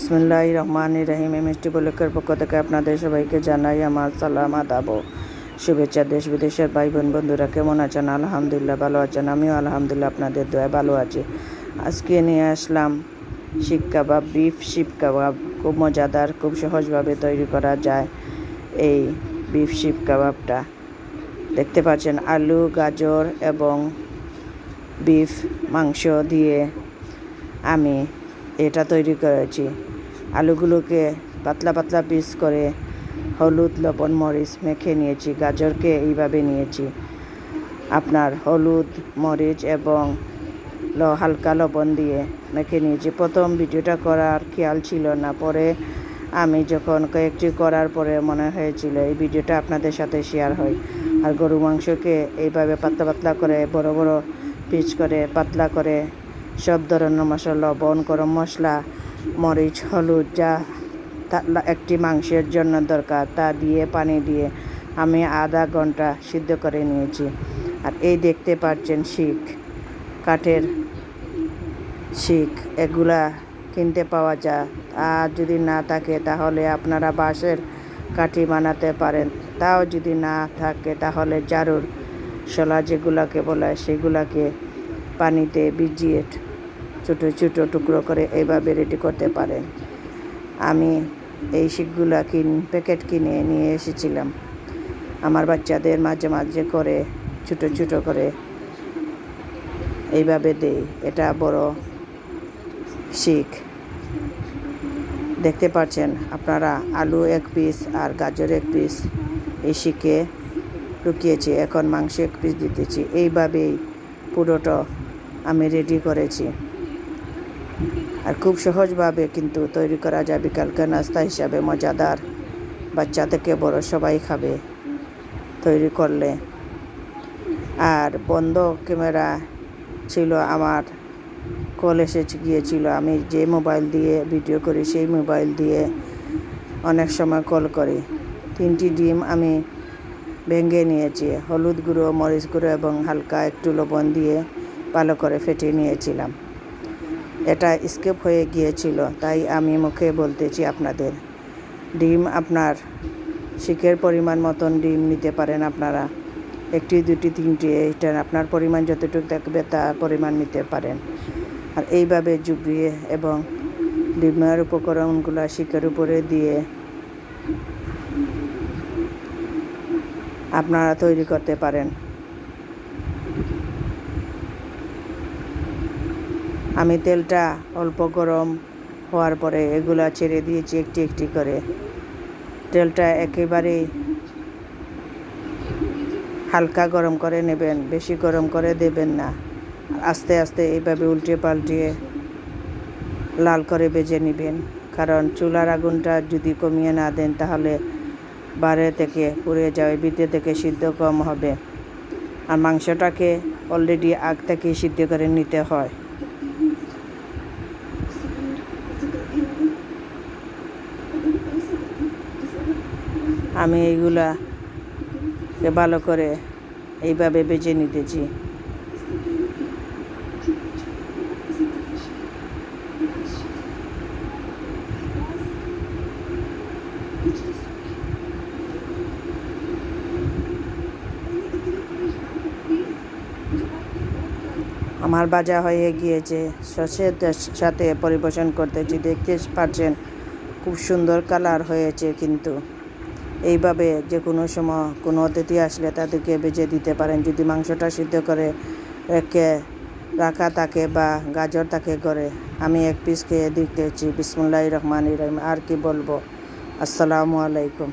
বিসমুল্লাহ রহমান রহিম। মিষ্টি বলকের পক্ষ থেকে আপনাদের সবাইকে জানাই আমার সালাম, আদাব, শুভেচ্ছা। দেশ বিদেশের ভাই বোন বন্ধুরা কেমন আছেন? আলহামদুলিল্লাহ ভালো আছেন। আমিও আলহামদুলিল্লাহ আপনাদের দয়া ভালো আছি। আজকে নিয়ে আসলাম শিক কাবাব বিফ শিপ কাবাব খুব মজাদার, খুব সহজভাবে তৈরি করা যায় এই বিফ শিপ কাবাবটা দেখতে পাচ্ছেন, আলু, গাজর এবং বিফ মাংস দিয়ে আমি এটা তৈরি করেছি। আলুগুলোকে পাতলা পাতলা পিস করে হলুদ, লবণ, মরিচ মেখে নিয়েছি, গাজরকে এইভাবে নিয়েছি। আপনার হলুদ, মরিচ এবং ল, হালকা লবণ দিয়ে মেখে নিয়েছি। প্রথম ভিডিওটা করার খেয়াল ছিল না, পরে আমি যখন কয়েকটি করার পরে মনে হয়েছিল এই ভিডিওটা আপনাদের সাথে শেয়ার হয়। আর গরু মাংসকে এইভাবে পাতলা পাতলা করে বড় বড় পিচ করে, পাতলা করে সব ধরনের মশলা, লবণ, গরম মশলা, মরিচ, হলুদ, যা একটি মাংসের জন্য দরকার, তা দিয়ে, পানি দিয়ে আমি আধা ঘণ্টা সিদ্ধ করে নিয়েছি। আর এই দেখতে পাচ্ছেন শিখ, কাঠের শিখ, এগুলা কিনতে পাওয়া যায়। আর যদি না থাকে তাহলে আপনারা বাঁশের কাঠি বানাতে পারেন। তাও যদি না থাকে তাহলে জারুর, শলা যেগুলাকে বলা সেগুলাকে পানিতে ভিজিয়ে ছোটো ছোটো টুকরো করে এইভাবে রেডি করতে পারেন। আমি এই শিখগুলা কিন প্যাকেট কিনে নিয়ে এসেছিলাম। আমার বাচ্চাদের মাঝে মাঝে করে, ছোটো ছোটো করে এইভাবে দেই। এটা বড় শিখ দেখতে পাচ্ছেন আপনারা, আলু এক পিস আর গাজর এক পিস এই শিখে লুকিয়েছি। এখন মাংস এক পিস দিতেছি। এইভাবেই পুরোটা আমি রেডি করেছি। আর খুব সহজভাবে কিন্তু তৈরি করা যায় বিকালকে নাস্তা হিসাবে, মজাদার। বাচ্চা থেকে বড় সবাই খাবে তৈরি করলে। আর বন্ধ ক্যামেরা ছিল আমার, কল এসে গিয়েছিল। আমি যে মোবাইল দিয়ে ভিডিও করি, সেই মোবাইল দিয়ে অনেক সময় কল করি। তিনটি ডিম আমি ভেঙে নিয়েছি, হলুদ গুঁড়ো, মরিচ গুঁড়ো এবং হালকা একটু লবণ দিয়ে ভালো করে ফেটে নিয়েছিলাম। এটা স্কেপ হয়ে গিয়েছিল, তাই আমি মুখে বলতেছি আপনাদের। ডিম আপনার শিখের পরিমাণ মতন ডিম নিতে পারেন আপনারা। একটি, দুটি, তিনটি, এটা আপনার পরিমাণ যতটুকু থাকবে তার পরিমাণ নিতে পারেন। আর এইভাবে জুবিয়ে এবং ডিমের উপকরণগুলো শিকের উপরে দিয়ে আপনারা তৈরি করতে পারেন। আমি তেলটা অল্প গরম হওয়ার পরে এগুলা ছেড়ে দিয়েছি একটি একটি করে। তেলটা একেবারেই হালকা গরম করে নেবেন, বেশি গরম করে দেবেন না। আস্তে আস্তে এইভাবে উল্টে পাল্টিয়ে লাল করে বেজে নেবেন। কারণ চুলার আগুনটা যদি কমিয়ে না দেন তাহলে বারে থেকে পুড়ে যাবে, ভিতরে থেকে সিদ্ধ কম হবে। আর মাংসটাকে অলরেডি আগ থেকে সিদ্ধ করে নিতে হয়। আমি এইগুলা ভালো করে এইভাবে বেজে নিতেছি। আমার বাজা হয়ে গিয়েছে। সসের সাথে পরিবেশন করতেছি, দেখতে পাচ্ছেন, খুব সুন্দর কালার হয়েছে কিন্তু। এইভাবে যে কোনো সময় কোনো অতিথি আসলে তাদেরকে বেজে দিতে পারেন। যদি মাংসটা সিদ্ধ করে রেখে রাখা থাকে বা গাজর থাকে করে আমি এক পিস খেয়ে দেখতেছি। বিসমুল্লাহ রহমান রহিম। আর কি বলব? আসসালামু আলাইকুম।